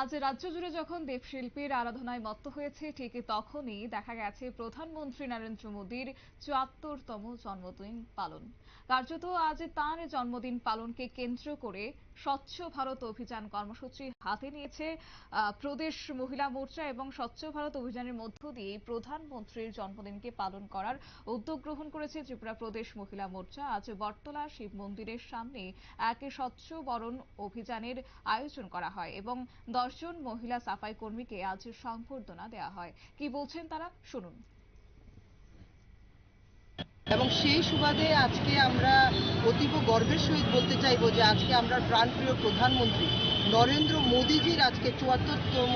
আজ রাজ্য জুড়ে যখন দেবশিল্পীর আরাধনায় মত্ত হয়েছে, ঠিক তখনই দেখা গেছে প্রধানমন্ত্রী নরেন্দ্র মোদীর চুয়াত্তরতম জন্মদিন পালন। কার্যত আজ তাঁর জন্মদিন পালনকে কেন্দ্র করে স্বচ্ছ ভারত অভিযান কর্মসূচি হাতে নিয়েছে প্রদেশ মহিলা মোর্চা এবং স্বচ্ছ ভারত অভিযানের মধ্য দিয়ে প্রধানমন্ত্রীর জন্মদিনকে পালন করার উদ্যোগ গ্রহণ করেছে ত্রিপুরা প্রদেশ মহিলা মোর্চা। আজ বটতলা শিব মন্দিরের সামনে এক স্বচ্ছ বরণ অভিযানের আয়োজন করা হয় এবং দশজন মহিলা সাফাই কর্মীকে আজ সংবর্ধনা দেওয়া হয়। কি বলছেন তারা? শুনুন। এবং সেই সুবাদে আজকে আমরা অতীব গর্বের সহিত বলতে চাইব যে আজকে আমরা প্রাণপ্রিয় প্রধানমন্ত্রী নরেন্দ্র মোদীজির আজকে চুয়াত্তরতম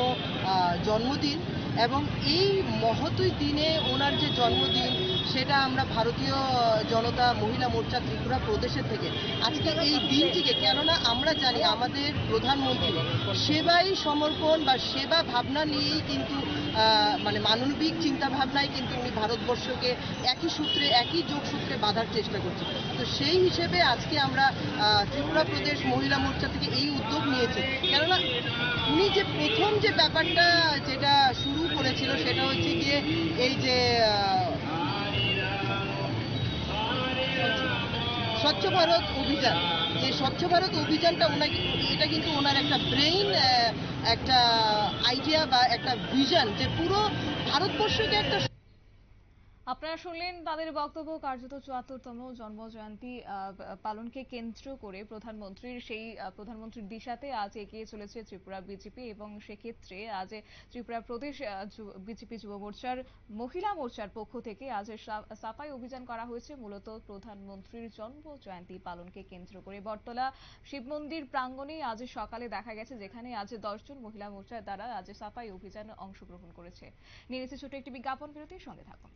জন্মদিন এবং এই মহতই দিনে ওনার যে জন্মদিন সেটা আমরা ভারতীয় জনতা মহিলা মোর্চা ত্রিপুরা প্রদেশের থেকে। আজকে এই দিনটিকে, কেননা আমরা জানি আমাদের প্রধানমন্ত্রী সেবাই সমর্পণ বা সেবা ভাবনা নিয়েই কিন্তু মানে মানবিক চিন্তা ভাবনায় কিন্তু উনি ভারতবর্ষকে একই সূত্রে, একই যোগসূত্রে বাঁধার চেষ্টা করছেন। তো সেই হিসেবে আজকে আমরা ত্রিপুরা প্রদেশ মহিলা মোর্চা থেকে এই উদ্যোগ নিয়েছি। কেননা উনি যে প্রথম যে ব্যাপারটা যেটা শুরু করেছিল সেটা হচ্ছে গিয়ে এই যে স্বচ্ছ ভারত অভিযান। যে স্বচ্ছ ভারত অভিযানটা ওনাকে এটা কিন্তু ওনার একটা ব্রেইন একটা আইডিয়া বা একটা ভিশন যে পুরো ভারতবর্ষকে একটা আপনারা শুনলেন তাদের বক্তব্য কার্যত চুয়াত্তরতম জন্ম জয়ন্তী আহ, পালনকে কেন্দ্র করে প্রধানমন্ত্রীর সেই প্রধানমন্ত্রীর দিশাতে আজ এগিয়ে চলেছে ত্রিপুরা বিজেপি এবং সেক্ষেত্রে আজ ত্রিপুরা প্রদেশ বিজেপি যুব মোর্চার মহিলা মোর্চার পক্ষ থেকে আজ সাফাই অভিযান করা হয়েছে। মূলত প্রধানমন্ত্রীর জন্ম জয়ন্তী পালনকে কেন্দ্র করে বটতলা শিব মন্দির প্রাঙ্গণে আজ সকালে দেখা গেছে যেখানে আজ দশজন মহিলা মোর্চার দ্বারা আজ সাফাই অভিযানে অংশগ্রহণ করেছে। নিয়ে ছোট একটি বিজ্ঞাপন বিরতির সঙ্গে থাকুন।